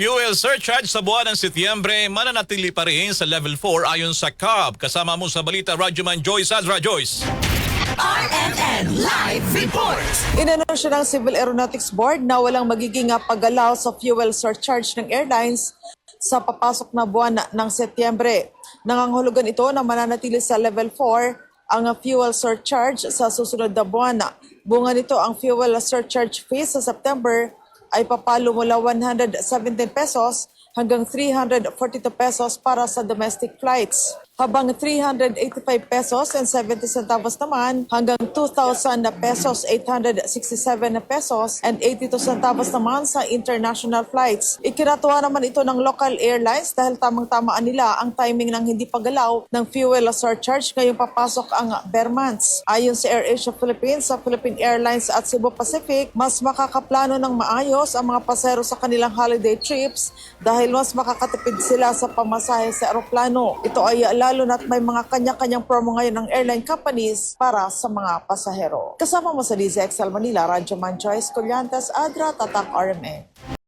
Fuel surcharge sa buwan ng Setyembre mananatili pa rin sa level 4 ayon sa CAB. Kasama mo sa balita, Radyoman Joyce Azra Joyce. RMN Live Report. Inanunsyo ng Civil Aeronautics Board na walang magiging paggalaw sa fuel surcharge ng airlines sa papasok na buwan ng Setyembre. Nangangahulugan ito na mananatili sa level 4 ang fuel surcharge sa susunod na buwan. Bunga nito ang fuel surcharge fee sa September ay papalo mula 117 pesos hanggang 342 pesos para sa domestic flights habang 385 pesos and 70 centavos naman hanggang 2,000 na pesos, 867 na pesos and 82 centavos naman sa international flights. Ikinatuwa naman ito ng local airlines dahil tamang-tamaan nila ang timing ng hindi paggalaw ng fuel surcharge ngayong papasok ang bare months. Ayon sa AirAsia Philippines, sa Philippine Airlines at Cebu Pacific, mas makakaplano ng maayos ang mga pasero sa kanilang holiday trips dahil mas makakatipid sila sa pamasahe sa aeroplano. Ito ay lalo na't may mga kanya-kanyang promo ngayon ng airline companies para sa mga pasahero. Kasama mo sa DZXL Manila, Radyo Man Joyce Collantes, Adra, Tatak RMN.